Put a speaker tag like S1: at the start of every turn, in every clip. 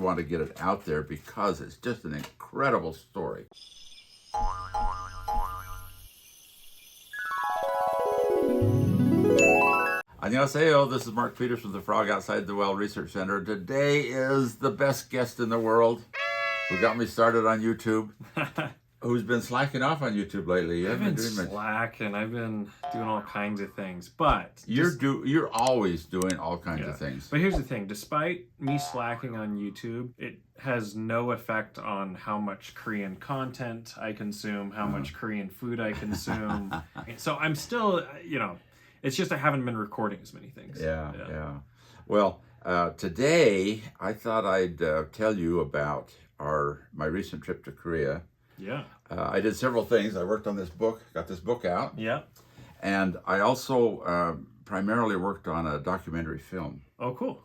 S1: want to get it out there because it's just an incredible story. Annyeonghaseyo, this is Mark Peters from the Frog Outside the Well Research Center. Today is the best guest in the world who got me started on YouTube, who's been slacking off on YouTube lately. You
S2: I've been
S1: been doing much.
S2: slacking. I've been doing all kinds of things, but
S1: You're
S2: dis-
S1: do you're always doing all kinds
S2: yeah.
S1: of things.
S2: But here's the thing: despite me slacking on YouTube, it has no effect on how much Korean content I consume, how
S1: Uh-huh.
S2: much Korean food I consume. so I'm still, you know, it's just I haven't been recording as many things.
S1: Yeah, yeah. Well, uh, today I thought I'd uh, tell you about our my recent trip to Korea.
S2: Yeah,
S1: Uh, I did several things. I worked on this book, got this book out,
S2: yeah.
S1: and I also uh, primarily worked on a documentary film
S2: Oh, cool.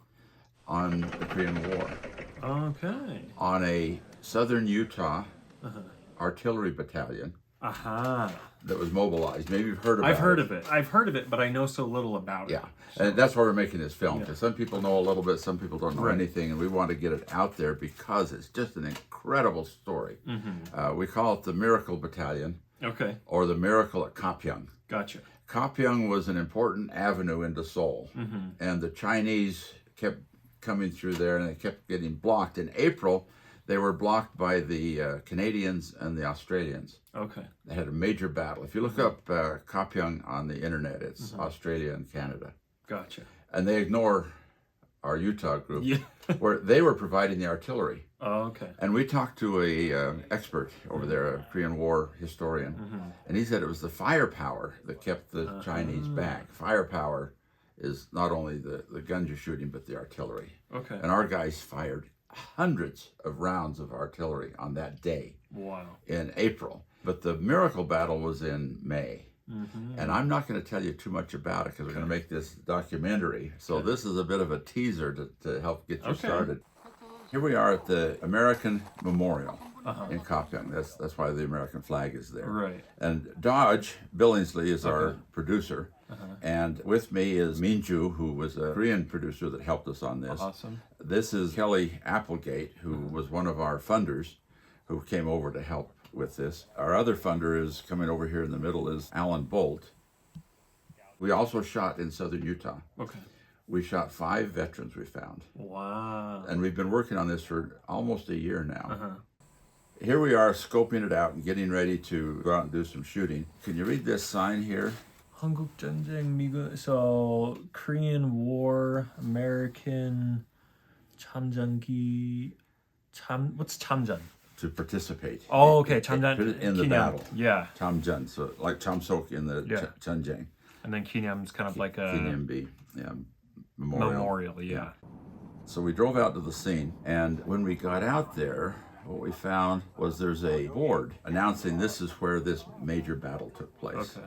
S1: on the Korean War,
S2: Okay.
S1: on a southern Utah
S2: Uh-huh.
S1: artillery battalion
S2: Aha.
S1: that was mobilized. Maybe you've heard about it.
S2: I've heard
S1: it.
S2: of it. I've heard of it, but I know so little about it.
S1: Yeah,
S2: it.
S1: and that's why we're making this film because some people know a little bit, some people don't know
S2: Right.
S1: anything, and we want to get it out there because it's just an incredible story.
S2: Mm-hmm.
S1: Uh, we call it the Miracle Battalion
S2: Okay.
S1: or the Miracle at Kapyong.
S2: Gotcha.
S1: Kapyong was an important avenue into Seoul,
S2: Mm-hmm.
S1: and the Chinese kept coming through there, and they kept getting blocked. In April, they were blocked by the uh, Canadians and the Australians.
S2: Okay.
S1: They had a major battle. If you look up uh, Kapyong on the internet, it's
S2: Mm-hmm.
S1: Australia and Canada
S2: Gotcha.
S1: and they ignore our Utah group,
S2: Yeah.
S1: where they were providing the artillery.
S2: Oh, okay.
S1: And we talked to a uh, expert over there, a Korean War historian,
S2: Mm-hmm.
S1: and he said it was the firepower that kept the
S2: Uh-huh.
S1: Chinese back. Firepower is not only the, the guns you're shooting, but the artillery.
S2: Okay.
S1: And our guys fired hundreds of rounds of artillery on that day
S2: Wow.
S1: in April. But the miracle battle was in May.
S2: Mm-hmm.
S1: And I'm not going to tell you too much about it because we're going to make this documentary. So this is a bit of a teaser to, to help get you
S2: Okay.
S1: started. Here we are at the American Memorial
S2: Uh-huh.
S1: in Kapyong. That's that's why the American flag is there.
S2: Right.
S1: And Dodge Billingsley is our producer.
S2: Uh-huh.
S1: And with me is Minju, who was a Korean producer that helped us on this.
S2: Awesome.
S1: This is Kelly Applegate, who was one of our funders who came over to help with this. Our other funder is coming over here in the middle is Alan Bolt. We also shot in southern Utah.
S2: Okay.
S1: We shot five veterans we found.
S2: Wow.
S1: And we've been working on this for almost a year now.
S2: Uh-huh.
S1: Here we are scoping it out and getting ready to go out and do some shooting. Can you read this sign here?
S2: 한국 전쟁 미국 so Korean War American 참전기 참 what's 참전?
S1: To participate.
S2: Oh, okay, 참전
S1: Put it in the
S2: 기념.
S1: battle.
S2: Yeah,
S1: Chamjun, so like Chamsok in the
S2: Yeah.
S1: Ch- Chunjang.
S2: and then 기념's kind of like a
S1: Kinyambi. Yeah, memorial.
S2: memorial. Yeah.
S1: So we drove out to the scene, and when we got out there, what we found was there's a board announcing this is where this major battle took place.
S2: Okay.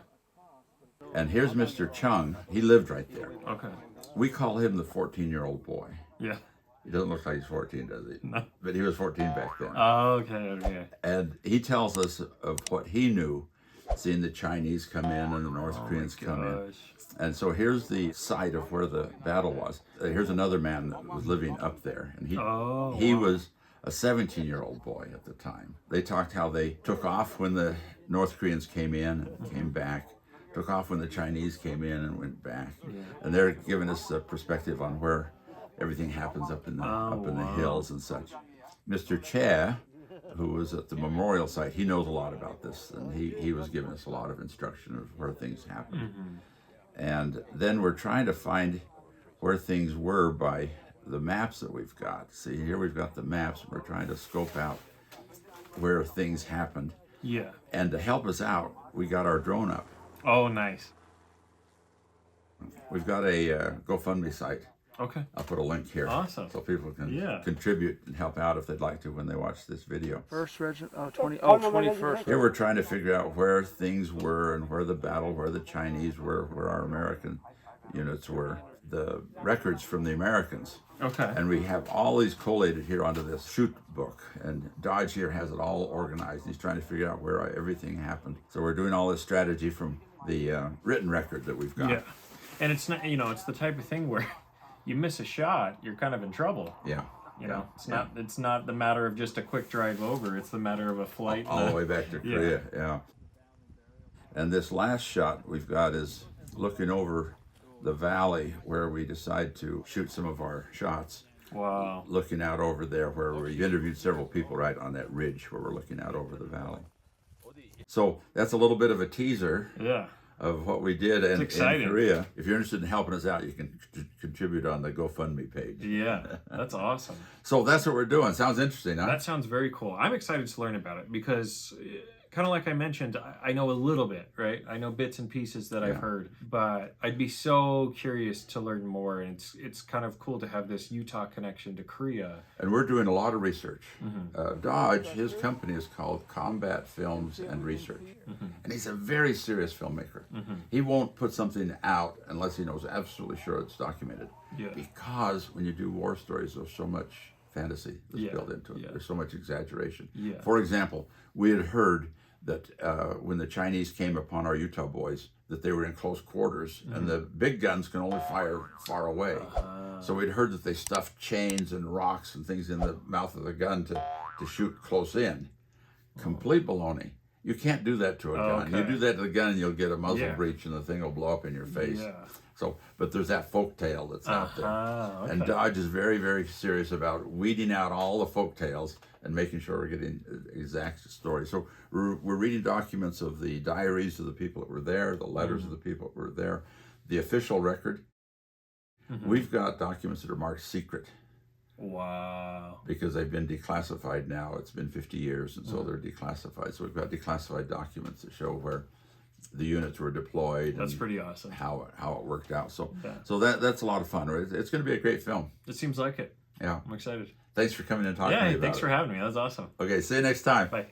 S1: And here's Mr. Chung. He lived right there.
S2: Okay.
S1: We call him the 14 year old boy.
S2: Yeah.
S1: He doesn't look like he's 14, does he?
S2: No.
S1: But he was 14 back then.
S2: Oh, Okay. Okay.
S1: and he tells us of what he knew, seeing the Chinese come in and the North
S2: Oh
S1: Koreans come in. And so here's the site of where the battle was. Uh, Here's another man that was living up there, and he
S2: Oh,
S1: he
S2: wow.
S1: was a 17 year old boy at the time. They talked how they took off when the North Koreans came in and came back, took off when the Chinese came in and went back, and they're giving us a perspective on where everything happens up in the
S2: Oh,
S1: up in the
S2: wow.
S1: hills and such. Mr. Che, who was at the memorial site, he knows a lot about this, and he he was giving us a lot of instruction of where things happened.
S2: Mm-hmm.
S1: And then we're trying to find where things were by the maps that we've got. See, here we've got the maps, and we're trying to scope out where things happened.
S2: Yeah.
S1: And to help us out, we got our drone up.
S2: Oh, nice.
S1: We've got a uh, GoFundMe site.
S2: Okay.
S1: I'll put a link here.
S2: Awesome.
S1: So people can
S2: Yeah.
S1: contribute and help out if they'd like to when they watch this video.
S3: First regiment, oh, 20, oh, 21st.
S1: Here we're trying to figure out where things were and where the battle, where the Chinese were, where our American units were, the records from the Americans.
S2: Okay.
S1: And we have all these collated here onto this shoot book. And Dodge here has it all organized. He's trying to figure out where everything happened. So we're doing all this strategy from the uh, written record that we've got.
S2: Yeah. And it's not, you know, it's the type of thing where you miss a shot, you're kind of in trouble.
S1: Yeah.
S2: You know,
S1: Yeah,
S2: it's not it's not the matter of just a quick drive over. It's the matter of a flight.
S1: all
S2: and
S1: the way back to Korea. Yeah. And this last shot we've got is looking over the valley where we decide to shoot some of our shots.
S2: Wow.
S1: Looking out over there where we interviewed several people right on that ridge where we're looking out over the valley. So that's a little bit of a teaser
S2: Yeah.
S1: of what we did in, in. Korea. If you're interested in helping us out, you can contribute on the GoFundMe page.
S2: Yeah. That's awesome.
S1: So that's what we're doing. Sounds interesting, huh?
S2: That sounds very cool. I'm excited to learn about it because, kind of like I mentioned, I, I know a little bit, right? I know bits and pieces that I've heard, but I'd be so curious to learn more. And it's it's kind of cool to have this Utah connection to Korea.
S1: and we're doing a lot of research.
S2: Mm-hmm.
S1: Uh, Dodge, his company is called Combat Films and Research,
S2: Mm-hmm.
S1: and he's a very serious filmmaker. He won't put something out unless he knows absolutely sure it's documented.
S2: Yeah.
S1: Because when you do war stories, there's so much fantasy that's
S2: Yeah,
S1: built into it.
S2: yeah.
S1: There's so much exaggeration.
S2: Yeah.
S1: For example, we had heard that uh, when the Chinese came upon our Utah boys, that they were in close quarters, and the big guns can only fire far away. So we'd heard that they stuffed chains and rocks and things in the mouth of the gun to, to shoot close in. Complete baloney. You can't do that to a gun. You do that to the gun, and you'll get a muzzle
S2: Yeah.
S1: breach, and the thing will blow up in your face.
S2: Yeah.
S1: So, but there's that folk tale that's out there.
S2: Ah, okay.
S1: And Dodge is very, very serious about weeding out all the folk tales and making sure we're getting exact stories. So we're, we're reading documents of the diaries of the people that were there, the letters of the people that were there, the official record. We've got documents that are marked secret
S2: wow.
S1: Because they've been declassified now. It's been 50 years, and so mm-hmm. they're declassified. So we've got declassified documents that show where the units were deployed
S2: That's
S1: and
S2: pretty awesome.
S1: how it, how it worked out. So
S2: Yeah.
S1: so that that's a lot of fun. It's, it's going to be a great film.
S2: It seems like it.
S1: Yeah.
S2: I'm excited.
S1: Thanks for coming and talking to
S2: Yeah.
S1: me about
S2: thanks
S1: it.
S2: for having me. That was awesome.
S1: Okay, see you next time.
S2: Bye.